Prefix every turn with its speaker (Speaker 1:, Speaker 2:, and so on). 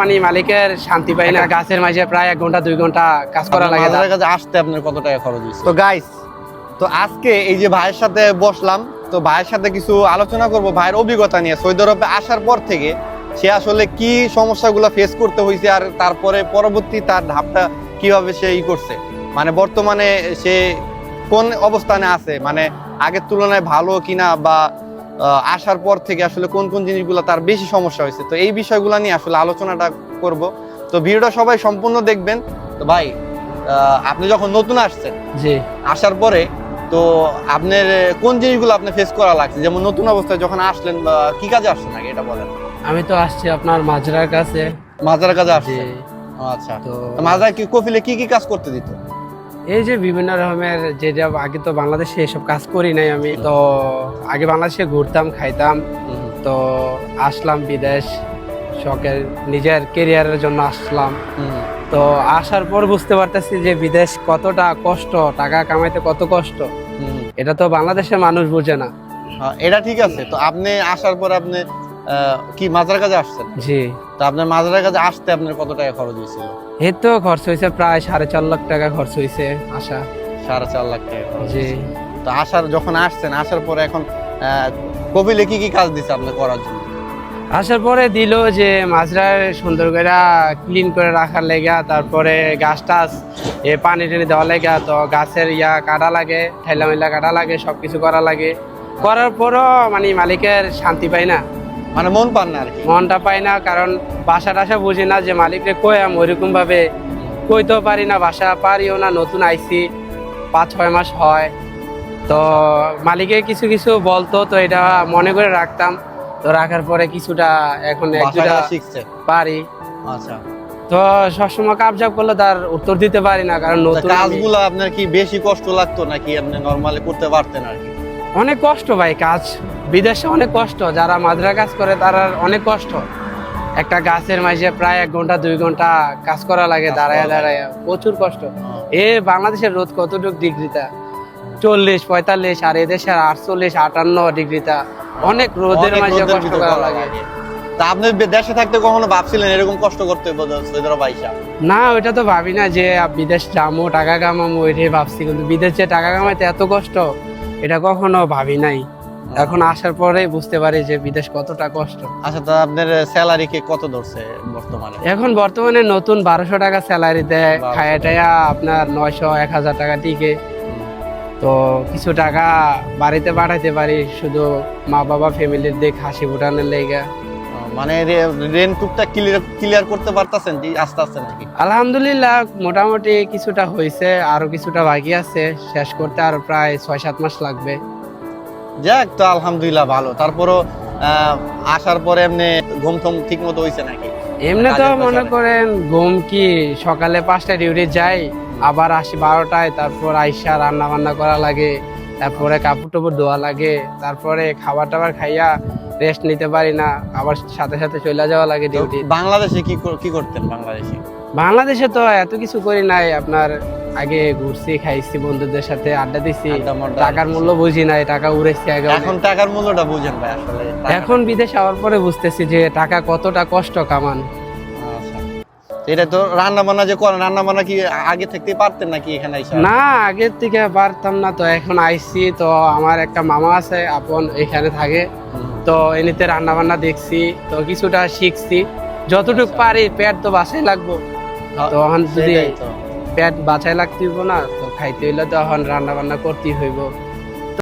Speaker 1: মানে মালিকের শান্তি পাই না। গাছের মাঝে প্রায় এক ঘণ্টা দুই ঘণ্টা কাজ করা লাগে
Speaker 2: কাছে আসতে আপনার কত টাকা খরচ হয়েছে? তো গাইস তো আজকে এই যে ভাইয়ের সাথে বসলাম তো ভাইয়ের সাথে কিছু আলোচনা করব ভাইয়ের অভিজ্ঞতা নিয়ে। সৌদি আরবে আসার পর থেকে সে আসলে কি সমস্যাগুলো ফেস করতে হয়েছে আর তারপরে পরবর্তী তার ধাপটা কীভাবে সে ই করছে? মানে বর্তমানে সে কোন অবস্থানে আছে? মানে আগের তুলনায় ভালো কিনা বা আসার পর থেকে আসলে কোন কোন জিনিসগুলো তার বেশি সমস্যা হয়েছে। তো এই বিষয়গুলো নিয়ে আসলে আলোচনাটা করব। তো ভিডিওটা সবাই সম্পূর্ণ দেখবেন। তো ভাই আপনি যখন নতুন আসছেন
Speaker 1: জি।
Speaker 2: আসার পরে তো আপনার কোন জিনিসগুলো আপনি ফেস করা লাগছে? যেমন নতুন অবস্থায় যখন আসলেন বা কি কাজে আসছেন আগে এটা বলেন।
Speaker 1: আমি তো আসছি আপনার মাজরার কাছে।
Speaker 2: মাজার কাজে ও, আচ্ছা।
Speaker 1: তো
Speaker 2: মাজার কি কফিলে কি কি কাজ করতে দিত?
Speaker 1: এই যে বিভিন্ন রকমের যে যে আগে তো বাংলাদেশে এসব কাজ করি নাই আমি তো আগে বাংলাদেশে ঘুরতাম খাইতাম তো আসলাম বিদেশ শখের নিজের কেরিয়ারের জন্য আসলাম। তো আসার পর বুঝতে পারতেছি যে বিদেশ কতটা কষ্ট টাকা কামাইতে কত কষ্ট। এটা তো বাংলাদেশের মানুষ বুঝে না।
Speaker 2: এটা ঠিক আছে। তো আপনি আসার পর আপনি কি মাজার কাজে আসছেন?
Speaker 1: জি।
Speaker 2: তো আপনার মাজারের কাজে আসতে আপনার কত টাকা খরচ হয়েছিল?
Speaker 1: এই তো খরচ হয়েছে প্রায় সাড়ে চার লাখ টাকা খরচ হয়েছে আসা।
Speaker 2: সাড়ে চার লাখ টাকা খরচ
Speaker 1: জি।
Speaker 2: তো আসার যখন আসছেন আসার পরে এখন কফিলে কি কি কাজ দিচ্ছে আপনি করার জন্য?
Speaker 1: আসার পরে দিল যে মাছরার সুন্দর করে ক্লিন করে রাখার লেগা তারপরে গাছ টাছ এ পানি টানি দেওয়া লেগা তো গাছের ইয়া কাটা লাগে ঠেলা মেলা কাটা লাগে সবকিছু করা লাগে। করার পরও মানে মালিকের শান্তি পাই না।
Speaker 2: মানে মন পান না আর কি।
Speaker 1: মনটা পাই না কারণ বাসা টাসা বুঝি না যে মালিকরে কয়াম ওইরকম ভাবে কইতেও পারি না বাসা পারিও না নতুন আইসি পাঁচ ছয় মাস হয়। তো মালিকে কিছু কিছু বলতো তো এটা মনে করে রাখতাম। তো রাখার পরে কিছুটা এখন পারি।
Speaker 2: আচ্ছা।
Speaker 1: তো সবসময় কাবজাব করলে তার উত্তর দিতে পারি না কারণ নতুন
Speaker 2: কাজগুলো আপনার কি বেশি কষ্ট লাগতো নাকি আপনি নরমালি করতে পারতেন আর কি?
Speaker 1: অনেক কষ্ট ভাই কাজ বিদেশে অনেক কষ্ট যারা মাদ্রা কাজ করে তারা অনেক কষ্ট। একটা গাছের মাঝে প্রায় এক ঘণ্টা দুই ঘণ্টা কাজ করা লাগে দাঁড়ায় দাঁড়ায় প্রচুর কষ্ট। এ বাংলাদেশের রোদ কতটুকু ডিগ্রিটা? চল্লিশ পঁয়তাল্লিশ আর এদেশের আটচল্লিশ আটান্ন ডিগ্রিটা। অনেক রোদের মাঝে কষ্ট করা লাগে।
Speaker 2: তা আপনি দেশে থাকতে কখনো ভাবছিলেন এরকম কষ্ট করতে হবে
Speaker 1: না ওইটা তো ভাবি না যে বিদেশ যাব টাকা কামাবো ওইটাই ভাবছি। কিন্তু বিদেশে টাকা কামাইতে এত কষ্ট এটা কখনো ভাবি নাই। এখন আসার পরে বুঝতে পারি যে বিদেশ কতটা কষ্ট।
Speaker 2: আচ্ছা তা আপনার স্যালারি কে কত ধরছে বর্তমানে?
Speaker 1: এখন বর্তমানে নতুন বারোশো টাকা স্যালারি দেয়
Speaker 2: 1200
Speaker 1: খায়া টায়া আপনার নয়শো এক হাজার টাকা টিকে। তো কিছু টাকা বাড়িতে পাঠাইতে পারি শুধু মা বাবা ফ্যামিলির দিক হাসি ফুটানোর লেগে।
Speaker 2: মানে টুকটা ক্লিয়ার ক্লিয়ার করতে পারতাছেন কি আস্তে আস্তে নাকি?
Speaker 1: আলহামদুলিল্লাহ মোটামুটি কিছুটা হয়েছে আরও কিছুটা বাকি আছে শেষ করতে আর প্রায় ছয় সাত মাস লাগবে।
Speaker 2: যাক তো আলহামদুলিল্লাহ ভালো। তারপরও আসার পরে এমনি ঘুম টুম ঠিক মতো হয়েছে নাকি?
Speaker 1: এমনি তো মনে করেন ঘুম কি সকালে পাঁচটা ডিউটি যাই আবার আসি বারোটায় তারপর আইসা রান্না বান্না করা লাগে তারপরে কাপড় টাপড় ধোয়া লাগে তারপরে খাবার টাবার খাইয়া রেস্ট নিতে পারি না আবার সাথে সাথে চলে যাওয়া লাগে ডিউটি
Speaker 2: বাংলাদেশে কি কি করতেন বাংলাদেশে?
Speaker 1: বাংলাদেশে তো এত কিছু করি নাই আপনার আগে ঘুরছি খাইছি বন্ধুদের সাথে আড্ডা দিছি। টাকার মূল্য বুঝি নাই টাকা উড়েছি আগে
Speaker 2: এখন টাকার মূল্যটা বুঝেন ভাই আসলে
Speaker 1: এখন বিদেশ যাওয়ার পরে বুঝতেছি যে টাকা কতটা কষ্ট কামান।
Speaker 2: আচ্ছা। এটা তো রান্না বান্না যে করেন রান্না বান্না কি আগে থাকতে পারতেন নাকি এখানে এসে?
Speaker 1: না আগের থেকে পারতাম না তো এখন আইসি তো আমার একটা মামা আছে আপন এখানে থাকে। তো এনিতে রান্না বান্না দেখছি তো কিছুটা শিখছি। যতটুক পারি পেট তো বাসাই লাগবো। তো এখন যদি। পেট বাছাই লাগতে হইব না তো খাইতে হইলে তো এখন রান্না বান্না করতেই হইব।